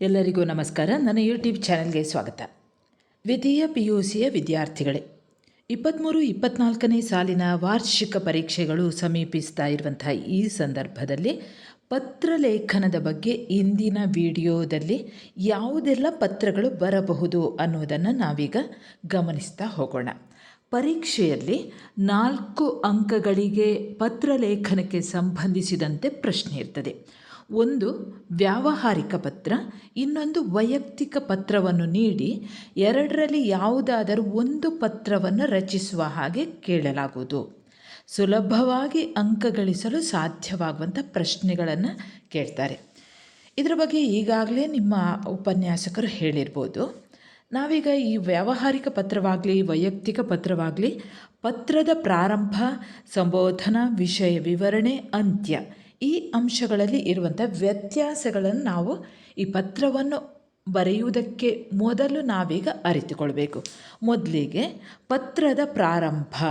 ಎಲ್ಲರಿಗೂ ನಮಸ್ಕಾರ. ನನ್ನ ಯೂಟ್ಯೂಬ್ ಚಾನಲ್ಗೆ ಸ್ವಾಗತ. ದ್ವಿತೀಯ ಪಿ ಯು ಸಿಯ ವಿದ್ಯಾರ್ಥಿಗಳೇ ಇಪ್ಪತ್ತ್ಮೂರು ಇಪ್ಪತ್ತ್ನಾಲ್ಕನೇ ಸಾಲಿನ ವಾರ್ಷಿಕ ಪರೀಕ್ಷೆಗಳು ಸಮೀಪಿಸ್ತಾ ಇರುವಂತಹ ಈ ಸಂದರ್ಭದಲ್ಲಿ ಪತ್ರಲೇಖನದ ಬಗ್ಗೆ ಇಂದಿನ ವಿಡಿಯೋದಲ್ಲಿ ಯಾವುದೆಲ್ಲ ಪತ್ರಗಳು ಬರಬಹುದು ಅನ್ನೋದನ್ನು ನಾವೀಗ ಗಮನಿಸ್ತಾ ಹೋಗೋಣ. ಪರೀಕ್ಷೆಯಲ್ಲಿ ನಾಲ್ಕು ಅಂಕಗಳಿಗೆ ಪತ್ರಲೇಖನಕ್ಕೆ ಸಂಬಂಧಿಸಿದಂತೆ ಪ್ರಶ್ನೆ ಇರ್ತದೆ. ಒಂದು ವ್ಯಾವಹಾರಿಕ ಪತ್ರ, ಇನ್ನೊಂದು ವೈಯಕ್ತಿಕ ಪತ್ರವನ್ನು ನೀಡಿ, ಎರಡರಲ್ಲಿ ಯಾವುದಾದರೂ ಒಂದು ಪತ್ರವನ್ನು ರಚಿಸುವ ಹಾಗೆ ಕೇಳಲಾಗುವುದು. ಸುಲಭವಾಗಿ ಅಂಕ ಗಳಿಸಲು ಸಾಧ್ಯವಾಗುವಂಥ ಪ್ರಶ್ನೆಗಳನ್ನು ಕೇಳ್ತಾರೆ. ಇದರ ಬಗ್ಗೆ ಈಗಾಗಲೇ ನಿಮ್ಮ ಉಪನ್ಯಾಸಕರು ಹೇಳಿರ್ಬೋದು. ನಾವೀಗ ಈ ವ್ಯಾವಹಾರಿಕ ಪತ್ರವಾಗಲಿ, ವೈಯಕ್ತಿಕ ಪತ್ರವಾಗಲಿ, ಪತ್ರದ ಪ್ರಾರಂಭ, ಸಂಬೋಧನಾ ವಿಷಯ ವಿವರಣೆ, ಅಂತ್ಯ ಈ ಅಂಶಗಳಲ್ಲಿ ಇರುವಂಥ ವ್ಯತ್ಯಾಸಗಳನ್ನು ನಾವು ಈ ಪತ್ರವನ್ನು ಬರೆಯುವುದಕ್ಕೆ ಮೊದಲು ನಾವೀಗ ಅರಿತುಕೊಳ್ಬೇಕು. ಮೊದಲಿಗೆ ಪತ್ರದ ಪ್ರಾರಂಭ.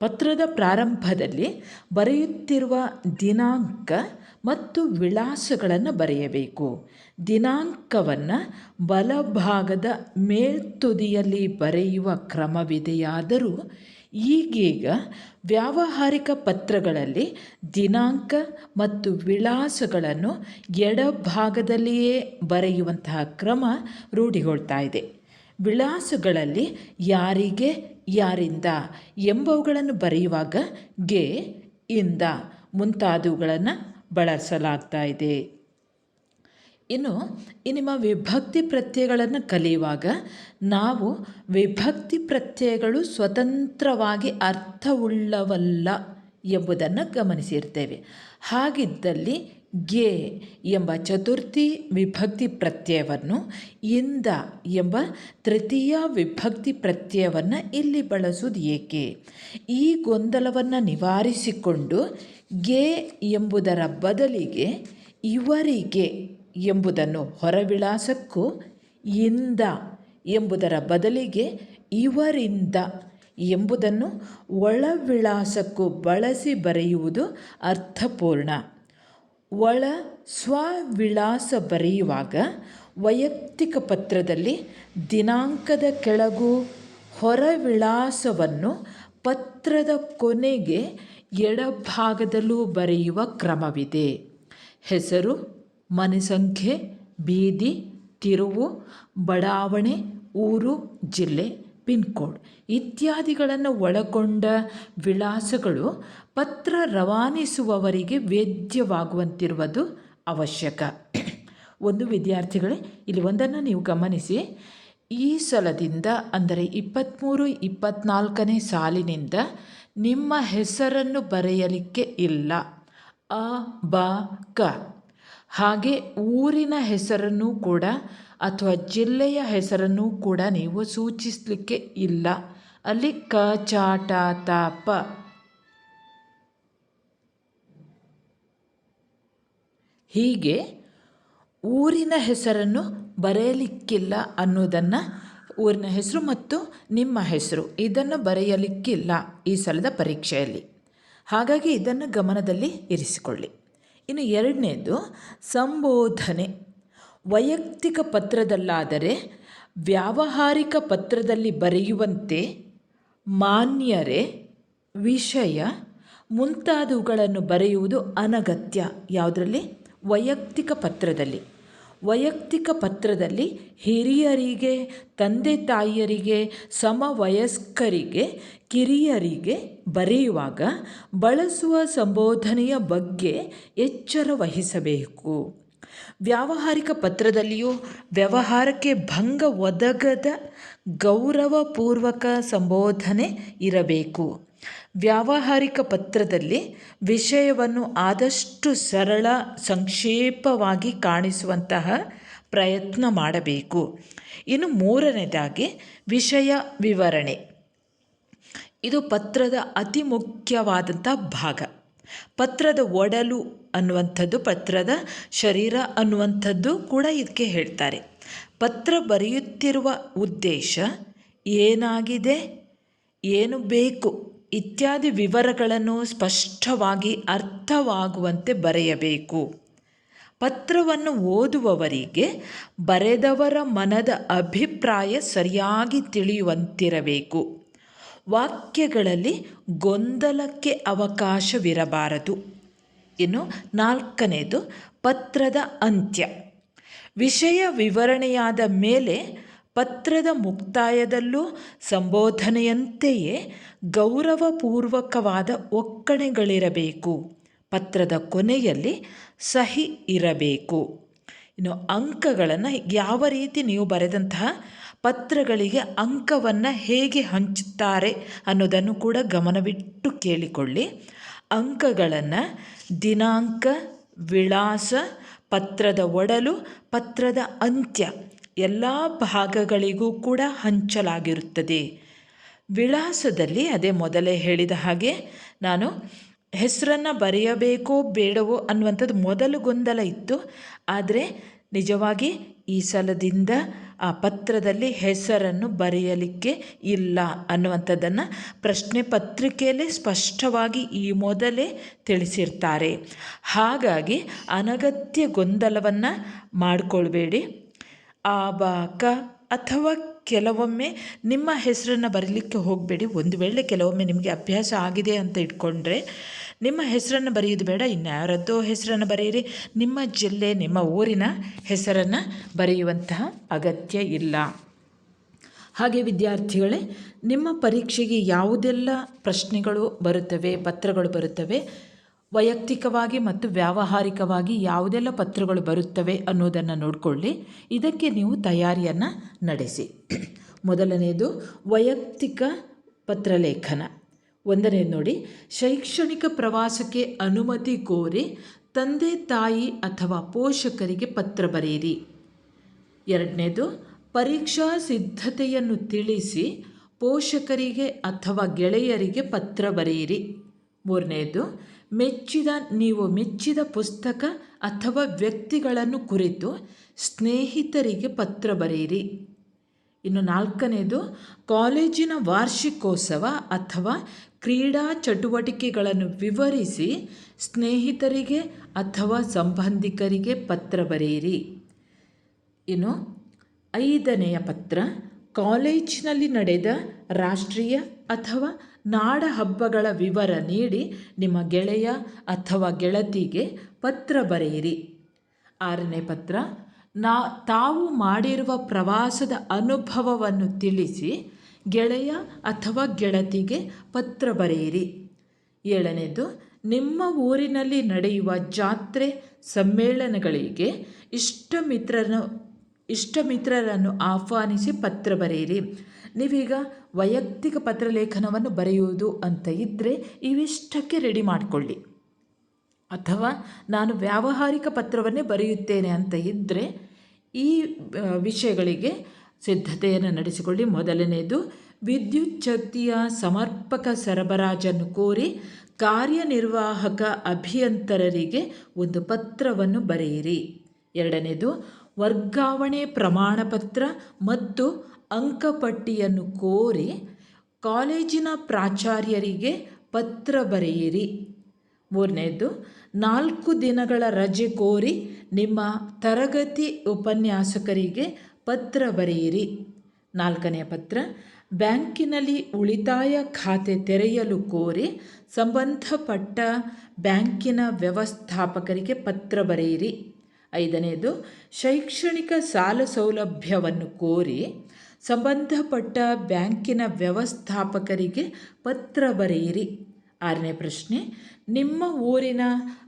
ಪತ್ರದ ಪ್ರಾರಂಭದಲ್ಲಿ ಬರೆಯುತ್ತಿರುವ ದಿನಾಂಕ ಮತ್ತು ವಿಳಾಸಗಳನ್ನು ಬರೆಯಬೇಕು. ದಿನಾಂಕವನ್ನು ಬಲಭಾಗದ ಮೇಲ್ತುದಿಯಲ್ಲಿ ಬರೆಯುವ ಕ್ರಮವಿದೆಯಾದರೂ ಈಗೀಗ ವ್ಯಾವಹಾರಿಕ ಪತ್ರಗಳಲ್ಲಿ ದಿನಾಂಕ ಮತ್ತು ವಿಳಾಸಗಳನ್ನು ಎಡಭಾಗದಲ್ಲಿಯೇ ಬರೆಯುವಂತಹ ಕ್ರಮ ರೂಢಿಗೊಳ್ತಾ ಇದೆ. ವಿಳಾಸಗಳಲ್ಲಿ ಯಾರಿಗೆ, ಯಾರಿಂದ ಎಂಬವುಗಳನ್ನು ಬರೆಯುವಾಗ ಗೆ, ಇಂದ ಮುಂತಾದವುಗಳನ್ನು ಬಳಸಲಾಗ್ತಾ ಇದೆ. ಇನ್ನು, ಈ ನಿಮ್ಮ ವಿಭಕ್ತಿ ಪ್ರತ್ಯಯಗಳನ್ನು ಕಲಿಯುವಾಗ ನಾವು ವಿಭಕ್ತಿ ಪ್ರತ್ಯಯಗಳು ಸ್ವತಂತ್ರವಾಗಿ ಅರ್ಥವುಳ್ಳವಲ್ಲ ಎಂಬುದನ್ನು ಗಮನಿಸಿರ್ತೇವೆ. ಹಾಗಿದ್ದಲ್ಲಿ ಗೆ ಎಂಬ ಚತುರ್ಥಿ ವಿಭಕ್ತಿ ಪ್ರತ್ಯಯವನ್ನು, ಇಂದ ಎಂಬ ತೃತೀಯ ವಿಭಕ್ತಿ ಪ್ರತ್ಯಯವನ್ನು ಇಲ್ಲಿ ಬಳಸುವುದು ಏಕೆ? ಈ ಗೊಂದಲವನ್ನು ನಿವಾರಿಸಿಕೊಂಡು ಗೆ ಎಂಬುದರ ಬದಲಿಗೆ ಇವರಿಗೆ ಎಂಬುದನ್ನು ಹೊರವಿಳಾಸಕ್ಕೂ ಇಂದ ಎಂಬುದರ ಬದಲಿಗೆ ಇವರಿಂದ ಎಂಬುದನ್ನು ಒಳವಿಳಾಸಕ್ಕೂ ಬಳಸಿ ಬರೆಯುವುದು ಅರ್ಥಪೂರ್ಣ. ಒಳ ಸ್ವವಿಳಾಸ ಬರೆಯುವಾಗ ವೈಯಕ್ತಿಕ ಪತ್ರದಲ್ಲಿ ದಿನಾಂಕದ ಕೆಳಗೂ ಹೊರವಿಳಾಸವನ್ನು ಪತ್ರದ ಕೊನೆಗೆ ಎಡಭಾಗದಲ್ಲೂ ಬರೆಯುವ ಕ್ರಮವಿದೆ. ಹೆಸರು ಮನೆ ಸಂಖ್ಯೆ ಬೀದಿ, ತಿರುವು, ಬಡಾವಣೆ, ಊರು, ಜಿಲ್ಲೆ, ಪಿನ್ಕೋಡ್ ಇತ್ಯಾದಿಗಳನ್ನು ಒಳಗೊಂಡ ವಿಳಾಸಗಳು ಪತ್ರ ರವಾನಿಸುವವರಿಗೆ ವೇದ್ಯವಾಗುವಂತಿರುವುದು ಅವಶ್ಯಕ. ಒಂದು ವಿದ್ಯಾರ್ಥಿಗಳೇ, ಇಲ್ಲಿ ಒಂದನ್ನು ನೀವು ಗಮನಿಸಿ. ಈ ಸಲದಿಂದ, ಅಂದರೆ ಇಪ್ಪತ್ತ್ಮೂರು ಇಪ್ಪತ್ತ್ನಾಲ್ಕನೇ ಸಾಲಿನಿಂದ ನಿಮ್ಮ ಹೆಸರನ್ನು ಬರೆಯಲಿಕ್ಕೆ ಇಲ್ಲ. ಅ, ಬ, ಕ. ಹಾಗೆ ಊರಿನ ಹೆಸರನ್ನು ಕೂಡ ಅಥವಾ ಜಿಲ್ಲೆಯ ಹೆಸರನ್ನು ಕೂಡ ನೀವು ಸೂಚಿಸಲಿಕ್ಕೆ ಇಲ್ಲ. ಅಲ್ಲಿ ಕ ಚಾಟ ತ, ಪ. ಹೀಗೆ ಊರಿನ ಹೆಸರನ್ನು ಬರೆಯಲಿಕ್ಕಿಲ್ಲ ಅನ್ನೋದನ್ನು ಊರಿನ ಹೆಸರು ಮತ್ತು ನಿಮ್ಮ ಹೆಸರು ಇದನ್ನು ಬರೆಯಲಿಕ್ಕಿಲ್ಲ ಈ ಸಲದ ಪರೀಕ್ಷೆಯಲ್ಲಿ. ಹಾಗಾಗಿ ಇದನ್ನು ಗಮನದಲ್ಲಿ ಇರಿಸಿಕೊಳ್ಳಿ. ಇನ್ನು ಎರಡನೇದು ಸಂಬೋಧನೆ. ವೈಯಕ್ತಿಕ ಪತ್ರದಲ್ಲಾದರೆ ವ್ಯಾವಹಾರಿಕ ಪತ್ರದಲ್ಲಿ ಬರೆಯುವಂತೆ ಮಾನ್ಯರೇ ವಿಷಯ ಮುಂತಾದವುಗಳನ್ನು ಬರೆಯುವುದು ಅನಗತ್ಯ. ಯಾವುದರಲ್ಲಿ? ವೈಯಕ್ತಿಕ ಪತ್ರದಲ್ಲಿ. ವೈಯಕ್ತಿಕ ಪತ್ರದಲ್ಲಿ ಹಿರಿಯರಿಗೆ, ತಂದೆ ತಾಯಿಯರಿಗೆ, ಸಮವಯಸ್ಕರಿಗೆ, ಕಿರಿಯರಿಗೆ ಬರೆಯುವಾಗ ಬಳಸುವ ಸಂಬೋಧನೆಯ ಬಗ್ಗೆ ಎಚ್ಚರ ವಹಿಸಬೇಕು. ವ್ಯಾವಹಾರಿಕ ಪತ್ರದಲ್ಲಿಯೂ ವ್ಯವಹಾರಕ್ಕೆ ಭಂಗ ಒದಗದ ಗೌರವಪೂರ್ವಕ ಸಂಬೋಧನೆ ಇರಬೇಕು. ವ್ಯಾವಹಾರಿಕ ಪತ್ರದಲ್ಲಿ ವಿಷಯವನ್ನು ಆದಷ್ಟು ಸರಳ, ಸಂಕ್ಷೇಪವಾಗಿ ಕಾಣಿಸುವಂತಹ ಪ್ರಯತ್ನ ಮಾಡಬೇಕು. ಇನ್ನು ಮೂರನೇದಾಗಿ ವಿಷಯ ವಿವರಣೆ. ಇದು ಪತ್ರದ ಅತಿ ಮುಖ್ಯವಾದಂಥ ಭಾಗ. ಪತ್ರದ ಒಡಲು ಅನ್ನುವಂಥದ್ದು, ಪತ್ರದ ಶರೀರ ಅನ್ನುವಂಥದ್ದು ಕೂಡ ಇದಕ್ಕೆ ಹೇಳ್ತಾರೆ. ಪತ್ರ ಬರೆಯುತ್ತಿರುವ ಉದ್ದೇಶ ಏನಾಗಿದೆ? ಏನು ಬೇಕು? ಇತ್ಯಾದಿ ವಿವರಗಳನ್ನು ಸ್ಪಷ್ಟವಾಗಿ ಅರ್ಥವಾಗುವಂತೆ ಬರೆಯಬೇಕು. ಪತ್ರವನ್ನು ಓದುವವರಿಗೆ ಬರೆದವರ ಮನದ ಅಭಿಪ್ರಾಯ ಸರಿಯಾಗಿ ತಿಳಿಯುವಂತಿರಬೇಕು. ವಾಕ್ಯಗಳಲ್ಲಿ ಗೊಂದಲಕ್ಕೆ ಅವಕಾಶವಿರಬಾರದು. ಇನ್ನು ನಾಲ್ಕನೇದು ಪತ್ರದ ಅಂತ್ಯ. ವಿಷಯ ವಿವರಣೆಯಾದ ಮೇಲೆ ಪತ್ರದ ಮುಕ್ತಾಯದಲ್ಲೂ ಸಂಬೋಧನೆಯಂತೆಯೇ ಗೌರವಪೂರ್ವಕವಾದ ಒಕ್ಕಣೆಗಳಿರಬೇಕು. ಪತ್ರದ ಕೊನೆಯಲ್ಲಿ ಸಹಿ ಇರಬೇಕು. ಇನ್ನು ಅಂಕಗಳನ್ನು ಯಾವ ರೀತಿ ನೀವು ಬರೆದಂತಹ ಪತ್ರಗಳಿಗೆ ಅಂಕವನ್ನು ಹೇಗೆ ಹಂಚುತ್ತಾರೆ ಅನ್ನೋದನ್ನು ಕೂಡ ಗಮನವಿಟ್ಟು ಕೇಳಿಕೊಳ್ಳಿ. ಅಂಕಗಳನ್ನು ದಿನಾಂಕ, ವಿಳಾಸ, ಪತ್ರದ ಒಡಲು, ಪತ್ರದ ಅಂತ್ಯ ಎಲ್ಲ ಭಾಗಗಳಿಗೂ ಕೂಡ ಹಂಚಲಾಗಿರುತ್ತದೆ. ವಿಳಾಸದಲ್ಲಿ ಅದೇ ಮೊದಲೇ ಹೇಳಿದ ಹಾಗೆ ನಾನು ಹೆಸರನ್ನು ಬರೆಯಬೇಕೋ ಬೇಡವೋ ಅನ್ನುವಂಥದ್ದು ಮೊದಲು ಗೊಂದಲ ಇತ್ತು. ಆದರೆ ನಿಜವಾಗಿ ಈ ಸಲದಿಂದ ಆ ಪತ್ರದಲ್ಲಿ ಹೆಸರನ್ನು ಬರೆಯಲಿಕ್ಕೆ ಇಲ್ಲ ಅನ್ನುವಂಥದ್ದನ್ನು ಪ್ರಶ್ನೆ ಪತ್ರಿಕೆಯಲ್ಲೇ ಸ್ಪಷ್ಟವಾಗಿ ಈ ಮೊದಲೇ ತಿಳಿಸಿರ್ತಾರೆ. ಹಾಗಾಗಿ ಅನಗತ್ಯ ಗೊಂದಲವನ್ನು ಮಾಡಿಕೊಳ್ಬೇಡಿ. ಆ ಬ ಕ ಅಥವಾ ಕೆಲವೊಮ್ಮೆ ನಿಮ್ಮ ಹೆಸರನ್ನು ಬರೀಲಿಕ್ಕೆ ಹೋಗಬೇಡಿ. ಒಂದು ವೇಳೆ ಕೆಲವೊಮ್ಮೆ ನಿಮಗೆ ಅಭ್ಯಾಸ ಆಗಿದೆ ಅಂತ ಇಟ್ಕೊಂಡ್ರೆ ನಿಮ್ಮ ಹೆಸರನ್ನು ಬರೆಯೋದು ಬೇಡ. ಇನ್ಯಾರದ್ದೋ ಹೆಸರನ್ನು ಬರೆಯಿರಿ. ನಿಮ್ಮ ಜಿಲ್ಲೆ, ನಿಮ್ಮ ಊರಿನ ಹೆಸರನ್ನು ಬರೆಯುವಂತಹ ಅಗತ್ಯ ಇಲ್ಲ. ಹಾಗೆ ವಿದ್ಯಾರ್ಥಿಗಳೇ, ನಿಮ್ಮ ಪರೀಕ್ಷೆಗೆ ಯಾವುದೆಲ್ಲ ಪ್ರಶ್ನೆಗಳು ಬರುತ್ತವೆ, ಪತ್ರಗಳು ಬರುತ್ತವೆ ವೈಯಕ್ತಿಕವಾಗಿ ಮತ್ತು ವ್ಯಾವಹಾರಿಕವಾಗಿ ಯಾವುದೆಲ್ಲ ಪತ್ರಗಳು ಬರುತ್ತವೆ ಅನ್ನೋದನ್ನು ನೋಡಿಕೊಳ್ಳಿ. ಇದಕ್ಕೆ ನೀವು ತಯಾರಿಯನ್ನು ನಡೆಸಿ. ಮೊದಲನೆಯದು ವೈಯಕ್ತಿಕ ಪತ್ರಲೇಖನ. ಒಂದನೇದು ನೋಡಿ, ಶೈಕ್ಷಣಿಕ ಪ್ರವಾಸಕ್ಕೆ ಅನುಮತಿ ಕೋರಿ ತಂದೆ, ತಾಯಿ ಅಥವಾ ಪೋಷಕರಿಗೆ ಪತ್ರ ಬರೆಯಿರಿ. ಎರಡನೇದು, ಪರೀಕ್ಷಾ ಸಿದ್ಧತೆಯನ್ನು ತಿಳಿಸಿ ಪೋಷಕರಿಗೆ ಅಥವಾ ಗೆಳೆಯರಿಗೆ ಪತ್ರ ಬರೆಯಿರಿ. ಮೂರನೇದು ಮೆಚ್ಚಿದ, ನೀವು ಮೆಚ್ಚಿದ ಪುಸ್ತಕ ಅಥವಾ ವ್ಯಕ್ತಿಗಳನ್ನು ಕುರಿತು ಸ್ನೇಹಿತರಿಗೆ ಪತ್ರ ಬರೆಯಿರಿ. ಇನ್ನು ನಾಲ್ಕನೇದು, ಕಾಲೇಜಿನ ವಾರ್ಷಿಕೋತ್ಸವ ಅಥವಾ ಕ್ರೀಡಾ ಚಟುವಟಿಕೆಗಳನ್ನು ವಿವರಿಸಿ ಸ್ನೇಹಿತರಿಗೆ ಅಥವಾ ಸಂಬಂಧಿಕರಿಗೆ ಪತ್ರ ಬರೆಯಿರಿ. ಇನ್ನು ಐದನೆಯ ಪತ್ರ, ಕಾಲೇಜಿನಲ್ಲಿ ನಡೆದ ರಾಷ್ಟ್ರೀಯ ಅಥವಾ ನಾಡ ಹಬ್ಬಗಳ ವಿವರ ನೀಡಿ ನಿಮ್ಮ ಗೆಳೆಯ ಅಥವಾ ಗೆಳತಿಗೆ ಪತ್ರ ಬರೆಯಿರಿ. ಆರನೇ ಪತ್ರ, ನಾ ತಾವು ಮಾಡಿರುವ ಪ್ರವಾಸದ ಅನುಭವವನ್ನು ತಿಳಿಸಿ ಗೆಳೆಯ ಅಥವಾ ಗೆಳತಿಗೆ ಪತ್ರ ಬರೆಯಿರಿ. ಏಳನೇದು, ನಿಮ್ಮ ಊರಿನಲ್ಲಿ ನಡೆಯುವ ಜಾತ್ರೆ ಸಮ್ಮೇಳನಗಳಿಗೆ ಇಷ್ಟ ಮಿತ್ರರನ್ನು ಇಷ್ಟ ಮಿತ್ರರನ್ನು ಆಹ್ವಾನಿಸಿ ಪತ್ರ ಬರೆಯಿರಿ. ನೀವೀಗ ವೈಯಕ್ತಿಕ ಪತ್ರಲೇಖನವನ್ನು ಬರೆಯುವುದು ಅಂತ ಇದ್ದರೆ ಇವಿಷ್ಟಕ್ಕೆ ರೆಡಿ ಮಾಡಿಕೊಳ್ಳಿ. ಅಥವಾ ನಾನು ವ್ಯಾವಹಾರಿಕ ಪತ್ರವನ್ನೇ ಬರೆಯುತ್ತೇನೆ ಅಂತ ಇದ್ದರೆ ಈ ವಿಷಯಗಳಿಗೆ ಸಿದ್ಧತೆಯನ್ನು ನಡೆಸಿಕೊಳ್ಳಿ. ಮೊದಲನೆಯದು ವಿದ್ಯುಚ್ಛಕ್ತಿಯ ಸಮರ್ಪಕ ಸರಬರಾಜನ್ನು ಕೋರಿ ಕಾರ್ಯನಿರ್ವಾಹಕ ಅಭಿಯಂತರರಿಗೆ ಒಂದು ಪತ್ರವನ್ನು ಬರೆಯಿರಿ. ಎರಡನೇದು, ವರ್ಗಾವಣೆ ಪ್ರಮಾಣಪತ್ರ ಮತ್ತು ಅಂಕಪಟ್ಟಿಯನ್ನು ಕೋರಿ ಕಾಲೇಜಿನ ಪ್ರಾಚಾರ್ಯರಿಗೆ ಪತ್ರ ಬರೆಯಿರಿ. ಮೂರನೇದು, ನಾಲ್ಕು ದಿನಗಳ ರಜೆ ಕೋರಿ ನಿಮ್ಮ ತರಗತಿ ಉಪನ್ಯಾಸಕರಿಗೆ ಪತ್ರ ಬರೆಯಿರಿ. ನಾಲ್ಕನೆಯ ಪತ್ರ, ಬ್ಯಾಂಕಿನಲ್ಲಿ ಉಳಿತಾಯ ಖಾತೆ ತೆರೆಯಲು ಕೋರಿ ಸಂಬಂಧಪಟ್ಟ ಬ್ಯಾಂಕಿನ ವ್ಯವಸ್ಥಾಪಕರಿಗೆ ಪತ್ರ ಬರೆಯಿರಿ. ಐದನೆಯದು ಶೈಕ್ಷಣಿಕ ಸಾಲ ಸೌಲಭ್ಯವನ್ನು ಕೋರಿ ಸಂಬಂಧಪಟ್ಟ ಬ್ಯಾಂಕಿನ ವ್ಯವಸ್ಥಾಪಕರಿಗೆ ಪತ್ರ ಬರೆಯಿರಿ. ಆರನೇ ಪ್ರಶ್ನೆ, ನಿಮ್ಮ ಊರಿನ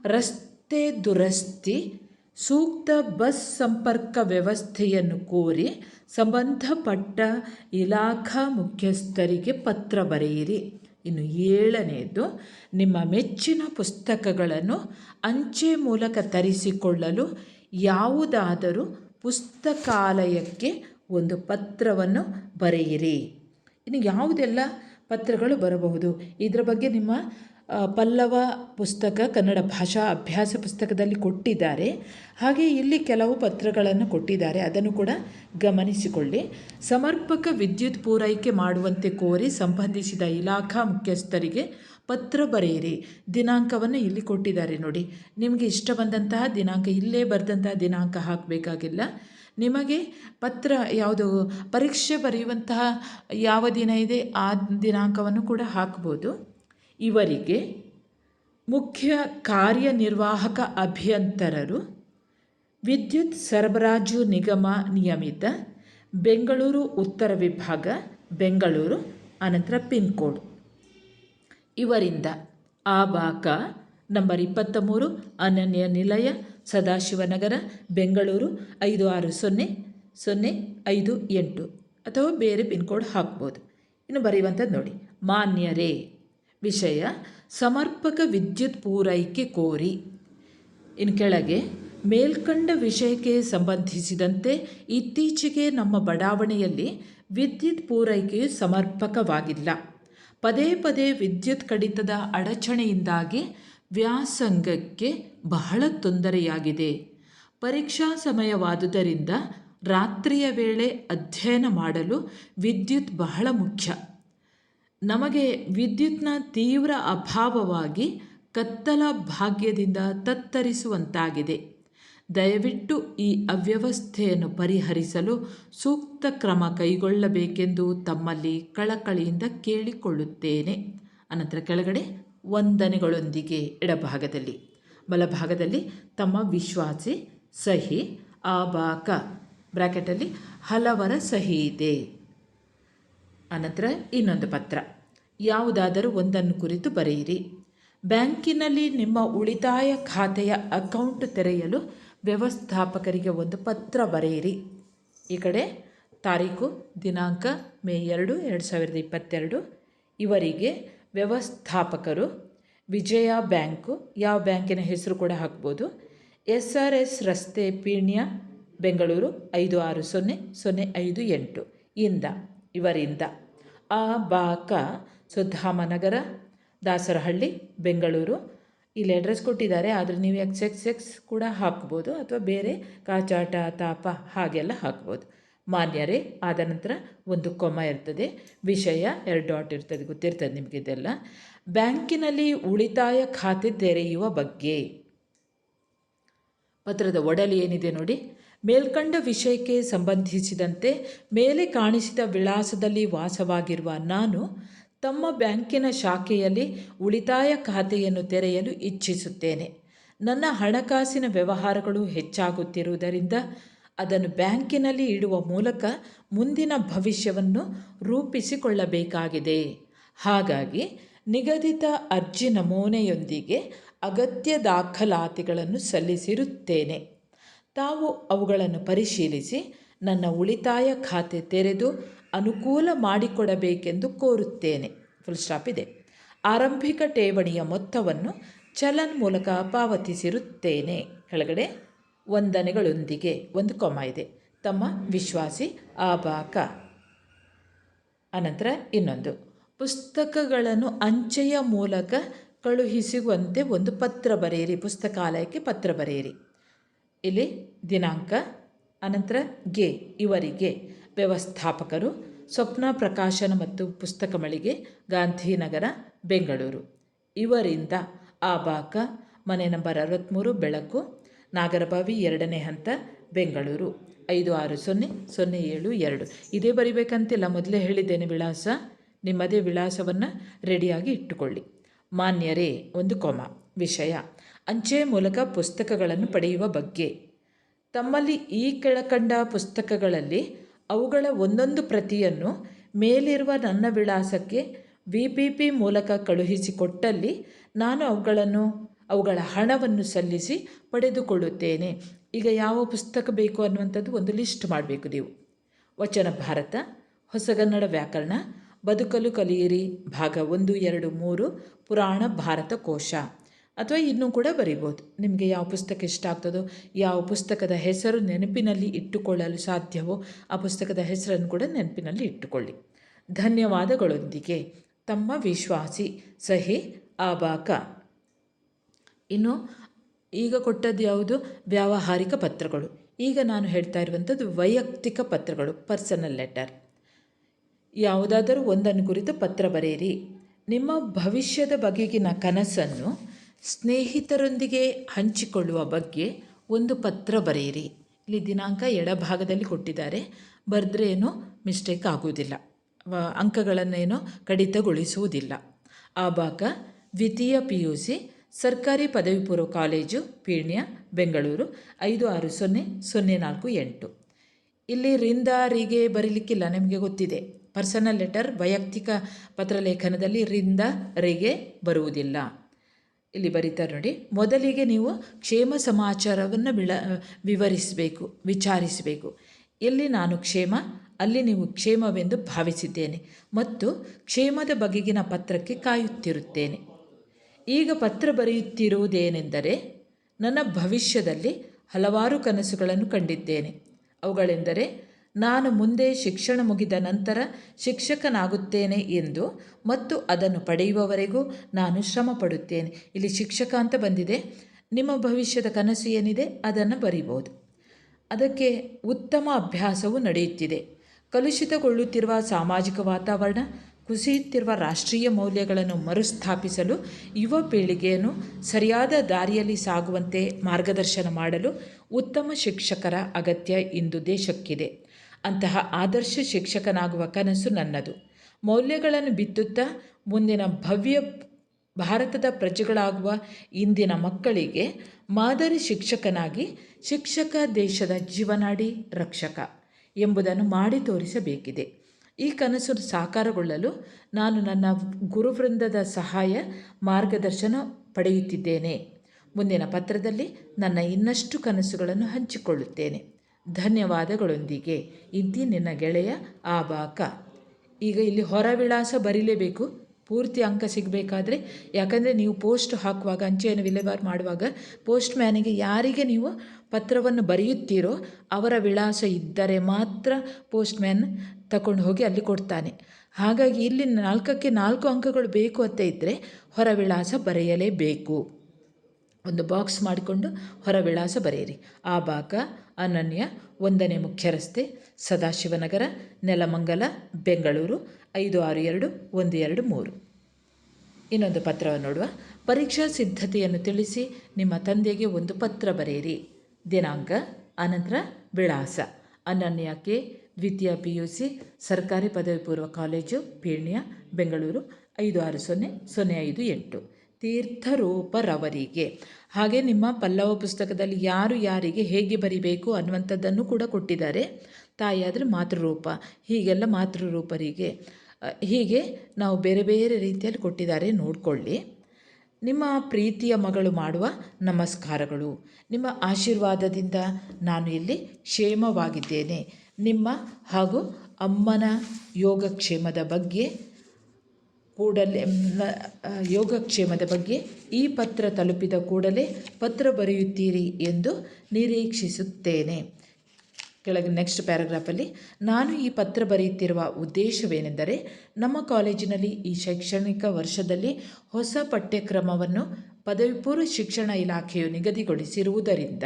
ರಸ್ತೆ ದುರಸ್ತಿ, ಸೂಕ್ತ ಬಸ್ ಸಂಪರ್ಕ ವ್ಯವಸ್ಥೆಯನ್ನು ಕೋರಿ ಸಂಬಂಧಪಟ್ಟ ಇಲಾಖಾ ಮುಖ್ಯಸ್ಥರಿಗೆ ಪತ್ರ ಬರೆಯಿರಿ. ಇನ್ನು ಏಳನೆಯದು ನಿಮ್ಮ ಮೆಚ್ಚಿನ ಪುಸ್ತಕಗಳನ್ನು ಅಂಚೆ ಮೂಲಕ ತರಿಸಿಕೊಳ್ಳಲು ಯಾವುದಾದರೂ ಪುಸ್ತಕಾಲಯಕ್ಕೆ ಒಂದು ಪತ್ರವನ್ನು ಬರೆಯಿರಿ. ಇನ್ನು ಯಾವುದೆಲ್ಲ ಪತ್ರಗಳು ಬರಬಹುದು? ಇದರ ಬಗ್ಗೆ ನಿಮ್ಮ ಪಲ್ಲವ ಪುಸ್ತಕ, ಕನ್ನಡ ಭಾಷಾ ಅಭ್ಯಾಸ ಪುಸ್ತಕದಲ್ಲಿ ಕೊಟ್ಟಿದ್ದಾರೆ. ಹಾಗೆ ಇಲ್ಲಿ ಕೆಲವು ಪತ್ರಗಳನ್ನು ಕೊಟ್ಟಿದ್ದಾರೆ. ಅದನ್ನು ಕೂಡ ಗಮನಿಸಿಕೊಳ್ಳಿ. ಸಮರ್ಪಕ ವಿದ್ಯುತ್ ಪೂರೈಕೆ ಮಾಡುವಂತೆ ಕೋರಿ ಸಂಬಂಧಿಸಿದ ಇಲಾಖಾ ಮುಖ್ಯಸ್ಥರಿಗೆ ಪತ್ರ ಬರೆಯಿರಿ. ದಿನಾಂಕವನ್ನು ಇಲ್ಲಿ ಕೊಟ್ಟಿದ್ದಾರೆ ನೋಡಿ. ನಿಮಗೆ ಇಷ್ಟ ಬಂದಂತಹ ದಿನಾಂಕ, ಇಲ್ಲೇ ಬರೆದಂತಹ ದಿನಾಂಕ ಹಾಕಬೇಕಾಗಿಲ್ಲ. ನಿಮಗೆ ಪತ್ರ, ಯಾವುದು, ಪರೀಕ್ಷೆ ಬರೆಯುವಂತಹ ಯಾವ ದಿನ ಇದೆ, ಆ ದಿನಾಂಕವನ್ನು ಕೂಡ ಹಾಕ್ಬೋದು. ಇವರಿಗೆ ಮುಖ್ಯ ಕಾರ್ಯನಿರ್ವಾಹಕ ಅಭಿಯಂತರರು, ವಿದ್ಯುತ್ ಸರಬರಾಜು ನಿಗಮ ನಿಯಮಿತ, ಬೆಂಗಳೂರು ಉತ್ತರ ವಿಭಾಗ, ಬೆಂಗಳೂರು ಅನಂತರ ಪಿನ್ ಕೋಡ್. ಇವರಿಂದ ಭಾಗ ನಂಬರ್ ಇಪ್ಪತ್ತ ಮೂರು, ಅನನ್ಯ ನಿಲಯ ಸದಾಶಿವನಗರ, ಬೆಂಗಳೂರು ಐದು ಆರು ಸೊನ್ನೆ ಸೊನ್ನೆ ಐದು ಎಂಟು ಅಥವಾ ಬೇರೆ ಪಿನ್ ಕೋಡ್ ಹಾಕ್ಬೋದು. ಇನ್ನು ಬರೆಯುವಂಥದ್ದು ನೋಡಿ. ಮಾನ್ಯರೇ, ವಿಷಯ ಸಮರ್ಪಕ ವಿದ್ಯುತ್ ಪೂರೈಕೆ ಕೋರಿ. ಇನ್ನು ಕೆಳಗೆ, ಮೇಲ್ಕಂಡ ವಿಷಯಕ್ಕೆ ಸಂಬಂಧಿಸಿದಂತೆ ಇತ್ತೀಚೆಗೆ ನಮ್ಮ ಬಡಾವಣೆಯಲ್ಲಿ ವಿದ್ಯುತ್ ಪೂರೈಕೆಯು ಸಮರ್ಪಕವಾಗಿಲ್ಲ. ಪದೇ ಪದೇ ವಿದ್ಯುತ್ ಕಡಿತದ ಅಡಚಣೆಯಿಂದಾಗಿ ವ್ಯಾಸಂಗಕ್ಕೆ ಬಹಳ ತೊಂದರೆಯಾಗಿದೆ. ಪರೀಕ್ಷಾ ಸಮಯವಾದುದರಿಂದ ರಾತ್ರಿಯ ವೇಳೆ ಅಧ್ಯಯನ ಮಾಡಲು ವಿದ್ಯುತ್ ಬಹಳ ಮುಖ್ಯ. ನಮಗೆ ವಿದ್ಯುತ್ನ ತೀವ್ರ ಅಭಾವವಾಗಿ ಕತ್ತಲ ಭಾಗ್ಯದಿಂದ ತತ್ತರಿಸುವಂತಾಗಿದೆ. ದಯವಿಟ್ಟು ಈ ಅವ್ಯವಸ್ಥೆಯನ್ನು ಪರಿಹರಿಸಲು ಸೂಕ್ತ ಕ್ರಮ ಕೈಗೊಳ್ಳಬೇಕೆಂದು ತಮ್ಮಲ್ಲಿ ಕಳಕಳಿಯಿಂದ ಕೇಳಿಕೊಳ್ಳುತ್ತೇನೆ. ಅನಂತರ ಕೆಳಗಡೆ ವಂದನೆಗಳೊಂದಿಗೆ ಎಡಭಾಗದಲ್ಲಿ. ಬಲಭಾಗದಲ್ಲಿ ತಮ್ಮ ವಿಶ್ವಾಸಿ ಸಹಿ ಆಬಾಕ ಬ್ರ್ಯಾಕೆಟಲ್ಲಿ ಹಲವರ ಸಹಿ ಇದೆ. ಅನಂತರ ಇನ್ನೊಂದು ಪತ್ರ. ಯಾವುದಾದರೂ ಒಂದನ್ನು ಕುರಿತು ಬರೆಯಿರಿ. ಬ್ಯಾಂಕಿನಲ್ಲಿ ನಿಮ್ಮ ಉಳಿತಾಯ ಖಾತೆಯ ಅಕೌಂಟ್ ತೆರೆಯಲು ವ್ಯವಸ್ಥಾಪಕರಿಗೆ ಒಂದು ಪತ್ರ ಬರೆಯಿರಿ. ಈ ಕಡೆ ತಾರೀಕು ದಿನಾಂಕ ಮೇ ಎರಡು ಎರಡು ಸಾವಿರದ ಇಪ್ಪತ್ತೆರಡು. ಇವರಿಗೆ ವ್ಯವಸ್ಥಾಪಕರು, ವಿಜಯ ಬ್ಯಾಂಕು, ಯಾವ ಬ್ಯಾಂಕಿನ ಹೆಸರು ಕೂಡ ಹಾಕ್ಬೋದು. ಎಸ್ ಆರ್ ಎಸ್ ರಸ್ತೆ ಪೀಣ್ಯ, ಬೆಂಗಳೂರು ಐದು ಆರು ಸೊನ್ನೆ ಸೊನ್ನೆ ಐದು ಎಂಟು. ಇಂದ, ಇವರಿಂದ. ಆ ಬಾಕ ಸುಧಾಮನಗರ ದಾಸರಹಳ್ಳಿ, ಬೆಂಗಳೂರು. ಇಲ್ಲಿ ಅಡ್ರೆಸ್ ಕೊಟ್ಟಿದ್ದಾರೆ, ಆದರೆ ನೀವು ಎಕ್ಸ್ ಎಕ್ಸ್ ಎಕ್ಸ್ ಕೂಡ ಹಾಕ್ಬೋದು ಅಥವಾ ಬೇರೆ ಕಾಚಾಟ, ತಾಪ ಹಾಗೆಲ್ಲ ಹಾಕ್ಬೋದು. ಮಾನ್ಯರೇ, ಆದ ನಂತರ ಒಂದು ಕೊಮ ಇರ್ತದೆ. ವಿಷಯ ಎರಡು ಡಾಟ್ ಇರ್ತದೆ, ಗೊತ್ತಿರ್ತದೆ ನಿಮಗೆ ಇದೆಲ್ಲ. ಬ್ಯಾಂಕಿನಲ್ಲಿ ಉಳಿತಾಯ ಖಾತೆ ತೆರೆಯುವ ಬಗ್ಗೆ. ಪತ್ರದ ಒಡಲಿ ಏನಿದೆ ನೋಡಿ. ಮೇಲ್ಕಂಡ ವಿಷಯಕ್ಕೆ ಸಂಬಂಧಿಸಿದಂತೆ ಮೇಲೆ ಕಾಣಿಸಿದ ವಿಳಾಸದಲ್ಲಿ ವಾಸವಾಗಿರುವ ನಾನು ತಮ್ಮ ಬ್ಯಾಂಕಿನ ಶಾಖೆಯಲ್ಲಿ ಉಳಿತಾಯ ಖಾತೆಯನ್ನು ತೆರೆಯಲು ಇಚ್ಛಿಸುತ್ತೇನೆ. ನನ್ನ ಹಣಕಾಸಿನ ವ್ಯವಹಾರಗಳು ಹೆಚ್ಚಾಗುತ್ತಿರುವುದರಿಂದ ಅದನ್ನು ಬ್ಯಾಂಕಿನಲ್ಲಿ ಇಡುವ ಮೂಲಕ ಮುಂದಿನ ಭವಿಷ್ಯವನ್ನು ರೂಪಿಸಿಕೊಳ್ಳಬೇಕಾಗಿದೆ. ಹಾಗಾಗಿ ನಿಗದಿತ ಅರ್ಜಿ ನಮೂನೆಯೊಂದಿಗೆ ಅಗತ್ಯ ದಾಖಲಾತಿಗಳನ್ನು ಸಲ್ಲಿಸಿರುತ್ತೇನೆ. ತಾವು ಅವುಗಳನ್ನು ಪರಿಶೀಲಿಸಿ ನನ್ನ ಉಳಿತಾಯ ಖಾತೆ ತೆರೆದು ಅನುಕೂಲ ಮಾಡಿಕೊಡಬೇಕೆಂದು ಕೋರುತ್ತೇನೆ. ಫುಲ್ ಸ್ಟಾಪ್ ಇದೆ. ಆರಂಭಿಕ ಠೇವಣಿಯ ಮೊತ್ತವನ್ನು ಚಲನ್ ಮೂಲಕ ಪಾವತಿಸಿರುತ್ತೇನೆ. ಕೆಳಗಡೆ ವಂದನೆಗಳೊಂದಿಗೆ ಒಂದು ಕೊಮ ಇದೆ. ತಮ್ಮ ವಿಶ್ವಾಸಿ ಆಬಾಕ. ಅನಂತರ ಇನ್ನೊಂದು. ಪುಸ್ತಕಗಳನ್ನು ಅಂಚೆಯ ಮೂಲಕ ಕಳುಹಿಸುವಂತೆ ಒಂದು ಪತ್ರ ಬರೆಯಿರಿ. ಪುಸ್ತಕಾಲಯಕ್ಕೆ ಪತ್ರ ಬರೆಯಿರಿ. ಇಲ್ಲಿ ದಿನಾಂಕ, ಅನಂತರ ಗೆ, ಇವರಿಗೆ. ವ್ಯವಸ್ಥಾಪಕರು, ಸ್ವಪ್ನ ಪ್ರಕಾಶನ ಮತ್ತು ಪುಸ್ತಕ ಮಳಿಗೆ, ಗಾಂಧಿನಗರ, ಬೆಂಗಳೂರು. ಇವರಿಂದ ಆಬಾಕ, ಮನೆ ನಂಬರ್ ಅರವತ್ತ್ಮೂರು ಬೆಳಕು ನಾಗರಬಾವಿ ಎರಡನೇ ಹಂತ, ಬೆಂಗಳೂರು. ಐದು ಆರು ಸೊನ್ನೆ ಸೊನ್ನೆ ಏಳು, ಎರಡು. ಇದೇ ಬರಿಬೇಕಂತಿಲ್ಲ. ಮೊದಲೇ ಹೇಳಿದ್ದೇನೆ ವಿಳಾಸ. ನಿಮ್ಮದೇ ವಿಳಾಸವನ್ನು ರೆಡಿಯಾಗಿ ಇಟ್ಟುಕೊಳ್ಳಿ. ಮಾನ್ಯರೇ, ಒಂದು ಕೊಮ. ವಿಷಯ. ಅಂಚೆ ಮೂಲಕ ಪುಸ್ತಕಗಳನ್ನು ಪಡೆಯುವ ಬಗ್ಗೆ. ತಮ್ಮಲ್ಲಿ ಈ ಕೆಳಕಂಡ ಪುಸ್ತಕಗಳಲ್ಲಿ ಅವುಗಳ ಒಂದೊಂದು ಪ್ರತಿಯನ್ನು ಮೇಲಿರುವ ನನ್ನ ವಿಳಾಸಕ್ಕೆ ವಿ ಪಿ ಪಿ ಮೂಲಕ ಕಳುಹಿಸಿಕೊಟ್ಟಲ್ಲಿ ನಾನು ಅವುಗಳನ್ನು ಅವುಗಳ ಹಣವನ್ನು ಸಲ್ಲಿಸಿ ಪಡೆದುಕೊಳ್ಳುತ್ತೇನೆ. ಈಗ ಯಾವ ಪುಸ್ತಕ ಬೇಕು ಅನ್ನುವಂಥದ್ದು ಒಂದು ಲಿಸ್ಟ್ ಮಾಡಬೇಕು ನೀವು. ವಚನ ಭಾರತ, ಹೊಸಗನ್ನಡ ವ್ಯಾಕರಣ, ಬದುಕಲು ಕಲಿಯಿರಿ, ಭಾಗ ಒಂದು, ಎರಡು, ಮೂರು, ಪುರಾಣ ಭಾರತ ಕೋಶ. ಅಥವಾ ಇನ್ನೂ ಕೂಡ ಬರಿಬೋದು. ನಿಮಗೆ ಯಾವ ಪುಸ್ತಕ ಇಷ್ಟ ಆಗ್ತದೋ, ಯಾವ ಪುಸ್ತಕದ ಹೆಸರು ನೆನಪಿನಲ್ಲಿ ಇಟ್ಟುಕೊಳ್ಳಲು ಸಾಧ್ಯವೋ, ಆ ಪುಸ್ತಕದ ಹೆಸರನ್ನು ಕೂಡ ನೆನಪಿನಲ್ಲಿ ಇಟ್ಟುಕೊಳ್ಳಿ. ಧನ್ಯವಾದಗಳೊಂದಿಗೆ. ತಮ್ಮ ವಿಶ್ವಾಸಿ. ಸಹಿ, ಆಬಾಕ. ಇನ್ನು ಈಗ ಕೊಟ್ಟದ್ದು ಯಾವುದು? ವ್ಯಾವಹಾರಿಕ ಪತ್ರಗಳು. ಈಗ ನಾನು ಹೇಳ್ತಾ ಇರುವಂಥದ್ದು ವೈಯಕ್ತಿಕ ಪತ್ರಗಳು ಪರ್ಸನಲ್ ಲೆಟರ್ ಯಾವುದಾದರೂ ಒಂದನ್ನು ಕುರಿತು ಪತ್ರ ಬರೆಯಿರಿ. ನಿಮ್ಮ ಭವಿಷ್ಯದ ಬಗೆಗಿನ ಕನಸನ್ನು ಸ್ನೇಹಿತರೊಂದಿಗೆ ಹಂಚಿಕೊಳ್ಳುವ ಬಗ್ಗೆ ಒಂದು ಪತ್ರ ಬರೆಯಿರಿ. ಇಲ್ಲಿ ದಿನಾಂಕ ಎಡಭಾಗದಲ್ಲಿ ಕೊಟ್ಟಿದ್ದಾರೆ. ಬರೆದ್ರೆ ಏನು ಮಿಸ್ಟೇಕ್ ಆಗುವುದಿಲ್ಲ. ಅಂಕಗಳನ್ನೇನು? ಕಡಿತಗೊಳಿಸುವುದಿಲ್ಲ. ಆ ಭಾಗ ದ್ವಿತೀಯ ಪಿ ಯು ಸಿ ಸರ್ಕಾರಿ ಪದವಿ ಪೂರ್ವ ಕಾಲೇಜು, ಪೀಣ್ಯ, ಬೆಂಗಳೂರು, ಐದು ಆರು ಸೊನ್ನೆ ಸೊನ್ನೆ ನಾಲ್ಕು ಎಂಟು. ಇಲ್ಲಿ ರಿಂದ ರಿಗೆ ಬರೀಲಿಕ್ಕಿಲ್ಲ, ನಿಮಗೆ ಗೊತ್ತಿದೆ. ಪರ್ಸನಲ್ ಲೆಟರ್, ವೈಯಕ್ತಿಕ ಪತ್ರಲೇಖನದಲ್ಲಿ ರಿಂದ ರಿಗೆ ಬರುವುದಿಲ್ಲ. ಇಲ್ಲಿ ಬರೀತಾರೆ ನೋಡಿ, ಮೊದಲಿಗೆ ನೀವು ಕ್ಷೇಮ ಸಮಾಚಾರವನ್ನು ಬಿಳ, ವಿವರಿಸಬೇಕು, ವಿಚಾರಿಸಬೇಕು. ಎಲ್ಲಿ ನಾನು ಕ್ಷೇಮ, ಅಲ್ಲಿ ನೀವು ಕ್ಷೇಮವೆಂದು ಭಾವಿಸಿದ್ದೇನೆ ಮತ್ತು ಕ್ಷೇಮದ ಬಗೆಗಿನ ಪತ್ರಕ್ಕೆ ಕಾಯುತ್ತಿರುತ್ತೇನೆ. ಈಗ ಪತ್ರ ಬರೆಯುತ್ತಿರುವುದೇನೆಂದರೆ ನನ್ನ ಭವಿಷ್ಯದಲ್ಲಿ ಹಲವಾರು ಕನಸುಗಳನ್ನು ಕಂಡಿದ್ದೇನೆ. ಅವುಗಳೆಂದರೆ ನಾನು ಮುಂದೆ ಶಿಕ್ಷಣ ಮುಗಿದ ನಂತರ ಶಿಕ್ಷಕನಾಗುತ್ತೇನೆ ಎಂದು ಮತ್ತು ಅದನ್ನು ಪಡೆಯುವವರೆಗೂ ನಾನು ಶ್ರಮ ಪಡುತ್ತೇನೆ ಇಲ್ಲಿ ಶಿಕ್ಷಕ ಅಂತ ಬಂದಿದೆ. ನಿಮ್ಮ ಭವಿಷ್ಯದ ಕನಸು ಏನಿದೆ ಅದನ್ನು ಬರೀಬೋದು ಅದಕ್ಕೆ ಉತ್ತಮ ಅಭ್ಯಾಸವು ನಡೆಯುತ್ತಿದೆ. ಕಲುಷಿತಗೊಳ್ಳುತ್ತಿರುವ ಸಾಮಾಜಿಕ ವಾತಾವರಣ ಕುಸಿಯುತ್ತಿರುವ ರಾಷ್ಟ್ರೀಯ ಮೌಲ್ಯಗಳನ್ನು ಮರುಸ್ಥಾಪಿಸಲು ಯುವ ಪೀಳಿಗೆಯನ್ನು ಸರಿಯಾದ ದಾರಿಯಲ್ಲಿ ಸಾಗುವಂತೆ ಮಾರ್ಗದರ್ಶನ ಮಾಡಲು ಉತ್ತಮ ಶಿಕ್ಷಕರ ಅಗತ್ಯ ಇಂದು ದೇಶಕ್ಕಿದೆ. ಅಂತಹ ಆದರ್ಶ ಶಿಕ್ಷಕನಾಗುವ ಕನಸು ನನ್ನದು. ಮೌಲ್ಯಗಳನ್ನು ಬಿತ್ತುತ್ತಾ ಮುಂದಿನ ಭವ್ಯ ಭಾರತದ ಪ್ರಜೆಗಳಾಗುವ ಇಂದಿನ ಮಕ್ಕಳಿಗೆ ಮಾದರಿ ಶಿಕ್ಷಕನಾಗಿ ಶಿಕ್ಷಕ ದೇಶದ ಜೀವನಾಡಿ ರಕ್ಷಕ ಎಂಬುದನ್ನು ಮಾಡಿ ತೋರಿಸಬೇಕಿದೆ. ಈ ಕನಸು ಸಾಕಾರಗೊಳ್ಳಲು ನಾನು ನನ್ನ ಗುರುವೃಂದದ ಸಹಾಯ, ಮಾರ್ಗದರ್ಶನ ಪಡೆಯುತ್ತಿದ್ದೇನೆ. ಮುಂದಿನ ಪತ್ರದಲ್ಲಿ ನನ್ನ ಇನ್ನಷ್ಟು ಕನಸುಗಳನ್ನು ಹಂಚಿಕೊಳ್ಳುತ್ತೇನೆ. ಧನ್ಯವಾದಗಳೊಂದಿಗೆ. ಇಂತಿ ನಿನ್ನ ಗೆಳೆಯ ಆಬಾಕ. ಈಗ ಇಲ್ಲಿ ಹೊರ ವಿಳಾಸ ಬರೀಲೇಬೇಕು. ಪೂರ್ತಿ ಅಂಕ ಸಿಗಬೇಕಾದ್ರೆ, ಯಾಕಂದರೆ ನೀವು ಪೋಸ್ಟ್ ಹಾಕುವಾಗ, ಅಂಚೆಯನ್ನು ವಿಲೇವಾರು ಮಾಡುವಾಗ, ಪೋಸ್ಟ್ ಮ್ಯಾನಿಗೆ ಯಾರಿಗೆ ನೀವು ಪತ್ರವನ್ನು ಬರೆಯುತ್ತೀರೋ, ಅವರ ವಿಳಾಸ ಇದ್ದರೆ ಮಾತ್ರ ಪೋಸ್ಟ್ ಮ್ಯಾನ್ ತಗೊಂಡು ಹೋಗಿ ಅಲ್ಲಿ ಕೊಡ್ತಾನೆ. ಹಾಗಾಗಿ ಇಲ್ಲಿ ನಾಲ್ಕಕ್ಕೆ ನಾಲ್ಕು ಅಂಕಗಳು ಬೇಕು ಅಂತ ಇದ್ದರೆ ಹೊರ ವಿಳಾಸ ಬರೆಯಲೇಬೇಕು. ಒಂದು ಬಾಕ್ಸ್ ಮಾಡಿಕೊಂಡು ಹೊರ ವಿಳಾಸ ಬರೆಯಿರಿ. ಆ ಭಾಗ, ಅನನ್ಯ, ಒಂದನೇ ಮುಖ್ಯ ರಸ್ತೆ ಸದಾಶಿವನಗರ, ನೆಲಮಂಗಲ, ಬೆಂಗಳೂರು, ಐದು ಆರು ಎರಡು, ಒಂದು ಎರಡು ಮೂರು. ಇನ್ನೊಂದು ಪತ್ರವನ್ನು ನೋಡುವ. ಪರೀಕ್ಷಾ ಸಿದ್ಧತೆಯನ್ನು ತಿಳಿಸಿ ನಿಮ್ಮ ತಂದೆಗೆ ಒಂದು ಪತ್ರ ಬರೆಯಿರಿ. ದಿನಾಂಕ, ಅನಂತರ ವಿಳಾಸ. ಅನನ್ಯಕ್ಕೆ ದ್ವಿತೀಯ ಪಿ ಯು ಸಿ ಸರ್ಕಾರಿ ಪದವಿ ಪೂರ್ವ ಕಾಲೇಜು, ಪೀಣ್ಯ, ಬೆಂಗಳೂರು, ಐದು ಆರು ಸೊನ್ನೆ ಸೊನ್ನೆ ಐದು ಎಂಟು. ತೀರ್ಥರೂಪರವರಿಗೆ. ಹಾಗೆ ನಿಮ್ಮ ಪಲ್ಲವ ಪುಸ್ತಕದಲ್ಲಿ ಯಾರು ಯಾರಿಗೆ ಹೇಗೆ ಬರಿಬೇಕು ಅನ್ನುವಂಥದ್ದನ್ನು ಕೂಡ ಕೊಟ್ಟಿದ್ದಾರೆ. ತಾಯಿಯಾದರೆ ಮಾತೃರೂಪ. ಹೀಗೆಲ್ಲ ಮಾತೃರೂಪರಿಗೆ. ಹೀಗೆ ನಾವು ಬೇರೆ ಬೇರೆ ರೀತಿಯಲ್ಲಿ ಕೊಟ್ಟಿದ್ದಾರೆ ನೋಡಿಕೊಳ್ಳಿ. ನಿಮ್ಮ ಪ್ರೀತಿಯ ಮಗಳು ಮಾಡುವ ನಮಸ್ಕಾರಗಳು. ನಿಮ್ಮ ಆಶೀರ್ವಾದದಿಂದ ನಾನು ಇಲ್ಲಿ ಕ್ಷೇಮವಾಗಿದ್ದೇನೆ. ನಿಮ್ಮ ಹಾಗೂ ಅಮ್ಮನ ಯೋಗಕ್ಷೇಮದ ಬಗ್ಗೆ ಕೂಡಲೇ ಯೋಗಕ್ಷೇಮದ ಬಗ್ಗೆ ಈ ಪತ್ರ ತಲುಪಿದ ಕೂಡಲೇ ಪತ್ರ ಬರೆಯುತ್ತೀರಿ ಎಂದು ನಿರೀಕ್ಷಿಸುತ್ತೇನೆ. ಕೆಳಗೆ ನೆಕ್ಸ್ಟ್ ಪ್ಯಾರಾಗ್ರಾಫಲ್ಲಿ ನಾನು ಈ ಪತ್ರ ಬರೆಯುತ್ತಿರುವ ಉದ್ದೇಶವೇನೆಂದರೆ, ನಮ್ಮ ಕಾಲೇಜಿನಲ್ಲಿ ಈ ಶೈಕ್ಷಣಿಕ ವರ್ಷದಲ್ಲಿ ಹೊಸ ಪಠ್ಯಕ್ರಮವನ್ನು ಪದವಿಪೂರ್ವ ಶಿಕ್ಷಣ ಇಲಾಖೆಯು ನಿಗದಿಗೊಳಿಸಿರುವುದರಿಂದ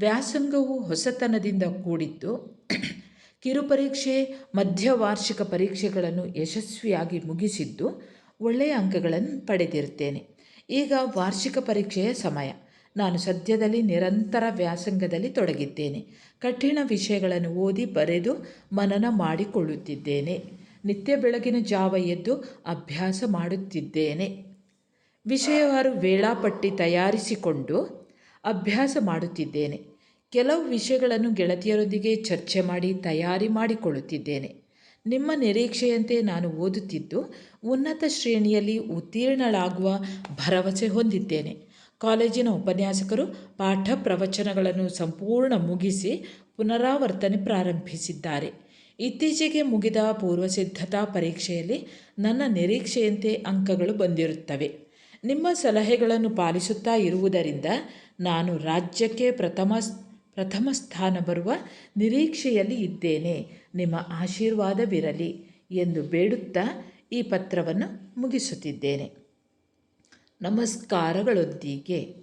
ವ್ಯಾಸಂಗವು ಹೊಸತನದಿಂದ ಕೂಡಿದ್ದು ಕಿರುಪರೀಕ್ಷೆ, ಮಧ್ಯವಾರ್ಷಿಕ ಪರೀಕ್ಷೆಗಳನ್ನು ಯಶಸ್ವಿಯಾಗಿ ಮುಗಿಸಿದ್ದು ಒಳ್ಳೆಯ ಅಂಕಗಳನ್ನು ಪಡೆದಿರುತ್ತೇನೆ. ಈಗ ವಾರ್ಷಿಕ ಪರೀಕ್ಷೆಯ ಸಮಯ. ನಾನು ಸದ್ಯದಲ್ಲಿ ನಿರಂತರ ವ್ಯಾಸಂಗದಲ್ಲಿ ತೊಡಗಿದ್ದೇನೆ. ಕಠಿಣ ವಿಷಯಗಳನ್ನು ಓದಿ ಬರೆದು ಮನನ ಮಾಡಿಕೊಳ್ಳುತ್ತಿದ್ದೇನೆ. ನಿತ್ಯ ಬೆಳಗಿನ ಜಾವ ಎದ್ದು ಅಭ್ಯಾಸ ಮಾಡುತ್ತಿದ್ದೇನೆ. ವಿಷಯವಾರು ವೇಳಾಪಟ್ಟಿ ತಯಾರಿಸಿಕೊಂಡು ಅಭ್ಯಾಸ ಮಾಡುತ್ತಿದ್ದೇನೆ. ಕೆಲವು ವಿಷಯಗಳನ್ನು ಗೆಳತಿಯರೊಂದಿಗೆ ಚರ್ಚೆ ಮಾಡಿ, ತಯಾರಿ ಮಾಡಿಕೊಳ್ಳುತ್ತಿದ್ದೇನೆ. ನಿಮ್ಮ ನಿರೀಕ್ಷೆಯಂತೆ ನಾನು ಓದುತ್ತಿದ್ದು, ಉನ್ನತ ಶ್ರೇಣಿಯಲ್ಲಿ ಉತ್ತೀರ್ಣಳಾಗುವ ಭರವಸೆ ಹೊಂದಿದ್ದೇನೆ. ಕಾಲೇಜಿನ ಉಪನ್ಯಾಸಕರು ಪಾಠ ಪ್ರವಚನಗಳನ್ನು ಸಂಪೂರ್ಣ ಮುಗಿಸಿ ಪುನರಾವರ್ತನೆ ಪ್ರಾರಂಭಿಸಿದ್ದಾರೆ. ಇತ್ತೀಚೆಗೆ ಮುಗಿದ ಪೂರ್ವಸಿದ್ಧತಾ ಪರೀಕ್ಷೆಯಲ್ಲಿ ನನ್ನ ನಿರೀಕ್ಷೆಯಂತೆ ಅಂಕಗಳು ಬಂದಿರುತ್ತವೆ. ನಿಮ್ಮ ಸಲಹೆಗಳನ್ನು ಪಾಲಿಸುತ್ತಾ ಇರುವುದರಿಂದ ನಾನು ರಾಜ್ಯಕ್ಕೆ ಪ್ರಥಮ ಪ್ರಥಮ ಸ್ಥಾನ ಬರುವ ನಿರೀಕ್ಷೆಯಲ್ಲಿ ಇದ್ದೇನೆ. ನಿಮ್ಮ ಆಶೀರ್ವಾದವಿರಲಿ ಎಂದು ಬೇಡುತ್ತಾ ಈ ಪತ್ರವನ್ನು ಮುಗಿಸುತ್ತಿದ್ದೇನೆ. ನಮಸ್ಕಾರಗಳೊಂದಿಗೆ.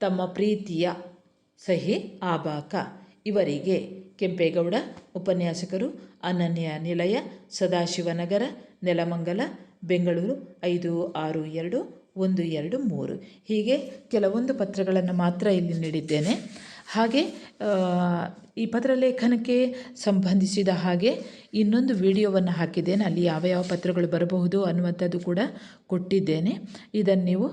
ತಮ್ಮ ಪ್ರೀತಿಯ ಸಹಿ ಆಬಾಕ. ಇವರಿಗೆ ಕೆಂಪೇಗೌಡ, ಉಪನ್ಯಾಸಕರು ಅನನ್ಯ ನಿಲಯ, ಸದಾಶಿವನಗರ, ನೆಲಮಂಗಲ, ಬೆಂಗಳೂರು ಐದು ಆರು ಎರಡು ಒಂದು ಎರಡು ಮೂರು. ಹೀಗೆ ಕೆಲವೊಂದು ಪತ್ರಗಳನ್ನು ಮಾತ್ರ ಇಲ್ಲಿ ನೀಡಿದ್ದೇನೆ. ಹಾಗೆ ಈ ಪತ್ರಲೇಖನಕ್ಕೆ ಸಂಬಂಧಿಸಿದ ಹಾಗೆ ಇನ್ನೊಂದು ವಿಡಿಯೋವನ್ನು ಹಾಕಿದ್ದೇನೆ. ಅಲ್ಲಿ ಯಾವ ಯಾವ ಪತ್ರಗಳು ಬರಬಹುದು ಅನ್ನುವಂಥದ್ದು ಕೂಡ ಕೊಟ್ಟಿದ್ದೇನೆ. ಇದನ್ನು ನೀವು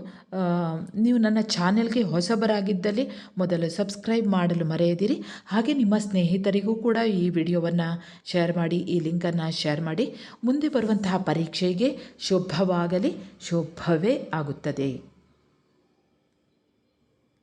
ನೀವು ನನ್ನ ಚಾನೆಲ್ಗೆ ಹೊಸಬರಾಗಿದ್ದಲ್ಲಿ ಮೊದಲು ಸಬ್ಸ್ಕ್ರೈಬ್ ಮಾಡಲು ಮರೆಯದಿರಿ. ಹಾಗೆ ನಿಮ್ಮ ಸ್ನೇಹಿತರಿಗೂ ಕೂಡ ಈ ವಿಡಿಯೋವನ್ನು ಶೇರ್ ಮಾಡಿ, ಈ ಲಿಂಕನ್ನು ಶೇರ್ ಮಾಡಿ. ಮುಂದೆ ಬರುವಂತಹ ಪರೀಕ್ಷೆಗೆ ಶುಭವಾಗಲಿ. ಶುಭವೇ ಆಗುತ್ತದೆ.